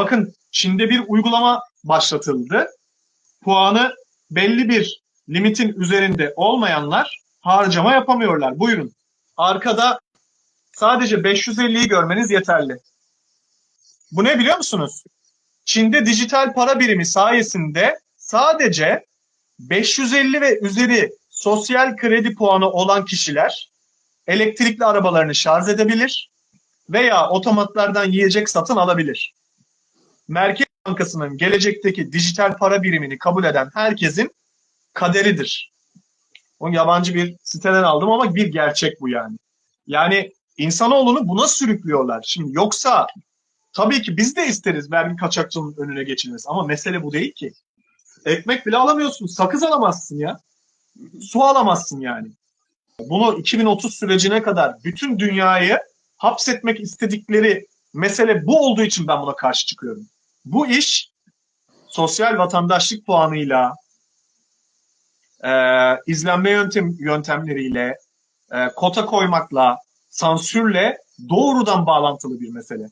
Bakın Çin'de bir uygulama başlatıldı. Puanı belli bir limitin üzerinde olmayanlar harcama yapamıyorlar. Buyurun. Arkada sadece 550'yi görmeniz yeterli. Bu ne biliyor musunuz? Çin'de dijital para birimi sayesinde sadece 550 ve üzeri sosyal kredi puanı olan kişiler elektrikli arabalarını şarj edebilir veya otomatlardan yiyecek satın alabilir. Merkez Bankası'nın gelecekteki dijital para birimini kabul eden herkesin kaderidir. Onu yabancı bir siteden aldım ama bir gerçek bu yani. Yani insanoğlunu buna sürüklüyorlar. Şimdi yoksa tabii ki biz de isteriz vergi kaçakçılığının önüne geçilmesi ama mesele bu değil ki. Ekmek bile alamıyorsun, sakız alamazsın ya. Su alamazsın yani. Bunu 2030 sürecine kadar bütün dünyayı hapsetmek istedikleri mesele bu olduğu için ben buna karşı çıkıyorum. Bu iş sosyal vatandaşlık puanıyla, e, izlenme yöntem yöntemleriyle, e, kota koymakla, sansürle doğrudan bağlantılı bir mesele.